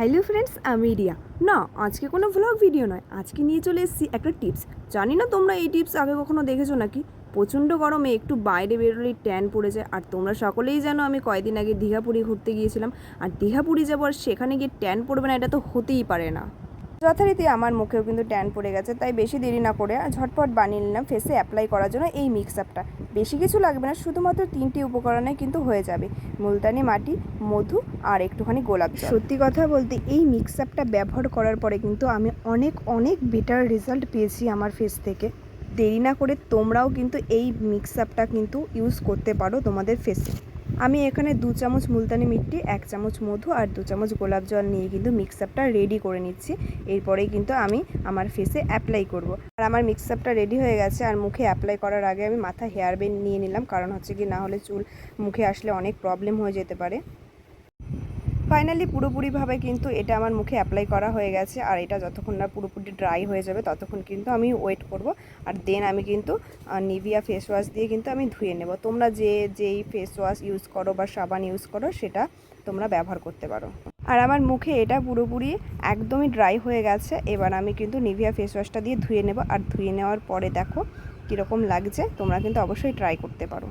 Hello friends, আমি রিয়া। না, আজকে কোনো ভ্লগ ভিডিও নয়। আজকে নিয়ে চলে এসেছি একটা টিপস। জানি না তোমরা এই টিপস আগে কখনো দেখেছ নাকি? প্রচণ্ড গরমে একটু বাইরে বেরোলেই ট্যান পড়ে যায়। আর তোমরা সকলেই জানো আমি কয়েকদিন আগে দীঘাপুরি ঘুরতে গিয়েছিলাম। আর দীঘাপুরি যাব আর সেখানে গিয়ে ট্যান পড়বে না, এটা তো হতেই পারে না। যথারীতি আমার মুখেও কিন্তু ট্যান পড়ে গেছে, তাই বেশি দেরি না করে ঝটপট বানিয়ে নিলাম ফেসে অ্যাপ্লাই করার জন্য এই মিক্স আপটা বেশি কিছু লাগবে না, শুধুমাত্র তিনটি উপকরণে কিন্তু হয়ে যাবে, মুলতানি মাটি, মধু আর একটুখানি গোলাপ সত্যি কথা বলতে এই মিক্স আপটা ব্যবহার করার পরে কিন্তু আমি অনেক অনেক বেটার রেজাল্ট পেয়েছি আমার ফেস থেকে। দেরি না করে তোমরাও কিন্তু এই মিক্স আপটা কিন্তু ইউজ করতে পারো তোমাদের ফেসে আমি এখানে দু চামচ মুলতানি মিট্টি, এক চামচ মধু আর দু চামচ গোলাপ জল নিয়ে কিন্তু মিক্স আপটা রেডি করে নিচ্ছি। এরপরেই কিন্তু আমি আমার ফেসে অ্যাপ্লাই করব। আর আমার মিক্স আপটা রেডি হয়ে গেছে আর মুখে অ্যাপ্লাই করার আগে আমি মাথা হেয়ার বেন নিয়ে নিলাম, কারণ হচ্ছে কি না হলে চুল মুখে আসলে অনেক প্রবলেম হয়ে যেতে পারে। ফাইনালি পুরোপুরিভাবে কিন্তু এটা আমার মুখে অ্যাপ্লাই করা হয়ে গেছে। আর এটা যতক্ষণ না পুরোপুরি ড্রাই হয়ে যাবে, ততক্ষণ কিন্তু আমি ওয়েট করব। আর দেন আমি কিন্তু নিভিয়া ফেস ওয়াশ দিয়ে কিন্তু আমি ধুয়ে নেব। তোমরা যে, যেই ফেস ওয়াশ ইউজ করো বা সাবান ইউজ করো, সেটা তোমরা ব্যবহার করতে পারো। আর আমার মুখে এটা পুরোপুরি একদমই ড্রাই হয়ে গেছে। এবার আমি কিন্তু নিভিয়া ফেস ওয়াশটা দিয়ে ধুয়ে নেব। আর ধুয়ে নেওয়ার পরে দেখো কীরকম লাগছে, তোমরা কিন্তু অবশ্যই ট্রাই করতে পারো।